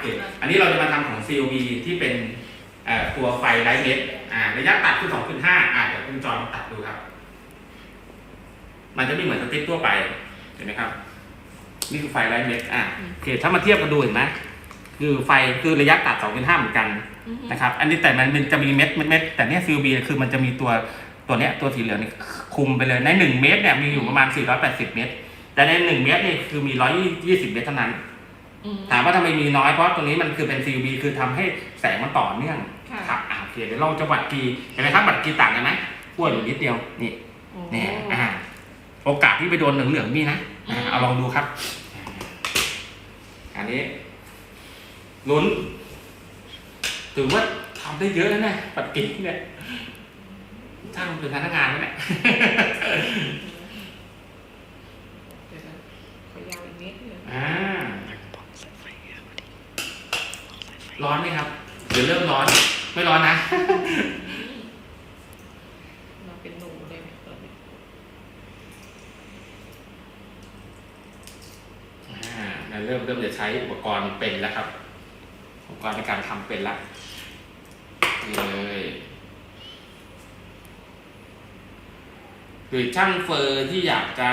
เคอันนี้เราจะมาทำของ COB ที่เป็นเอ่อตัวไฟไร้เม็ดอ่าระยะตัดคือ 2.5อ่าเดี๋ยวคุณจอยลองตัดดูครับ มันจะไม่เหมือนสติ๊กทั่วไปเห็นไหมครับ นี่คือไฟไร้เม็ดอ่าโอเคถ้ามาเทียบกันดูเห็นไหมคือไฟคือระยะตัด 2.5 เหมือนกันอือฮึนะครับ อันนี้แต่มันเป็นจะมีเม็ดเม็ดเม็ดแต่เนี้ย COB คือมันจะมีตัวตัวเนี้ยตัวสีเหลืองนี่คุมไปเลยใน 1 เมตรเนี่ยมีอยู่ประมาณ 480 เมตร แต่ใน 1 เมตรนี่คือมี 120 เมตรเท่านั้นอืม ถามว่าทำไมมีน้อยเพราะตรงนี้มันคือเป็น CUV คือทำให้แสงมันต่อเนื่องค่ะครับอ่าโอเคเดี๋ยวเราจะบัตรกีเห็นไหมครับบัตรกีต่างกันไหมขั้วอยู่นิดเดียวนี่โอ้นี่อ่าโอกาสที่ไปโดนเหลืองๆมีนะอ่าอืมเอาลองดูครับ อันนี้ลุ้นถือว่าทำได้เยอะแล้วนะบัตรกีเนี่ยช่างเป็นพนักงานแล้วเนี่ยเดี๋ยวนะขอยาวอีกนิดนึงอ่า ร้อนไหมครับเดี๋ยวเริ่มร้อน ไม่ร้อนนะ เราเป็นหนูได้ไหมตอนนี้อ่าเราเริ่มเริ่มจะใช้อุปกรณ์เป็นแล้วครับ อุปกรณ์ในการทำเป็นละนี่เลยหรือช่างเฟอร์ที่อยากจะ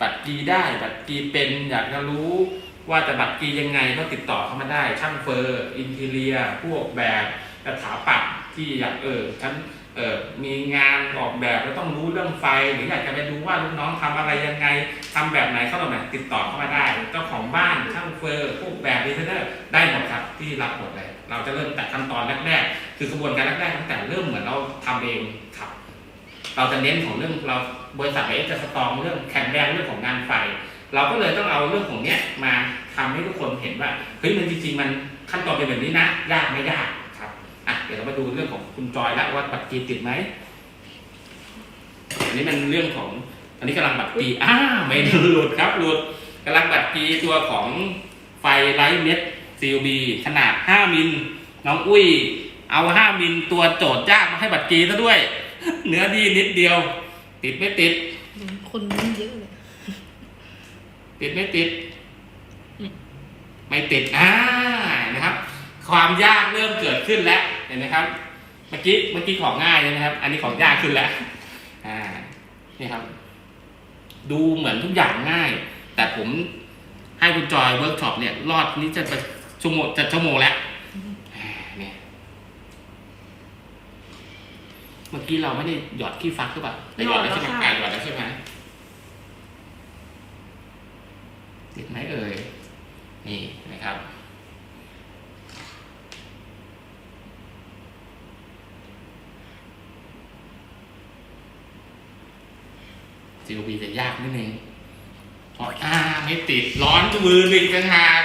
บัดกีได้บัดกีเป็นอยากจะรู้ ว่าจะบัดกียังไงก็ติดต่อเข้ามาได้ ช่างเฟอร์อินทีเรียผู้ออกแบบสถาปัตย์ที่อยากเออฉันเออมีงานออกแบบแล้วต้องรู้เรื่องไฟ หรืออยากจะไปดูว่าลูกน้องทำอะไรยังไงทำแบบไหนเข้าแบบไหนติดต่อเข้ามาได้ เจ้าของบ้านช่างเฟอร์พวกแบบดีไซเนอร์ได้หมดครับที่รับหมดเลยเราจะเริ่มแต่ขั้นตอนแรกๆคือกระบวนการแรกๆตั้งแต่เริ่มเหมือนเราทำเองครับ เราจะเน้นของเรื่องเราบริษัทเอจะสตองเรื่องแข็งแรงเรื่องของงานไฟ เราก็เลยต้องเอาเรื่องของเนี้ยมาทำให้ทุกคนเห็นว่าเฮ้ยมันจริงๆมันขั้นตอนเป็นแบบนี้นะยากไม่ยากครับอะเดี๋ยวเรามาดูเรื่องของคุณจอยล้วว่าบัตรกีติดไหมอันนี้มันเรื่องของอันนี้กำลังบัตรกีอ้าไม่ด้หลุดครับหลุดกำลังบัตรกีตัวของไฟไลท์เม็ด CUB ขนาด 5 มิลน้องอุ้ย เอา 5 มิลตัวโจทย์ยากมาให้บัตรกีซะด้วย เนื้อดีนิดเดียว ติดไม่ติดคนนี้เยอะเลย ติดไม่ติดอืมไม่ติดอ่านะครับ ความยากเริ่มเกิดขึ้นแล้วเห็นไหมครับ เมื่อกี้เมื่อกี้ของง่ายใช่ไหมครับ อันนี้ของยากขึ้นแล้วอ่านี่ครับ ดูเหมือนทุกอย่างง่าย แต่ผมให้คุณจอยเวิร์กช็อปเนี่ยรอดนี้จะไปชั่วโมงจะชั่วโมงแล้วอ่าเนี่ยเมื่อกี้เราไม่ได้หยอดขี้ฟักหรือเปล่าแต่หยอดแล้วใช่ไหมอ่าหยอดแล้วใช่ไหม ติดไหมเอ่ย นี่นะครับ COB จะยากนิดนึงเพราะอ่าไม่ติดร้อนมือหนึ่งต่างหาก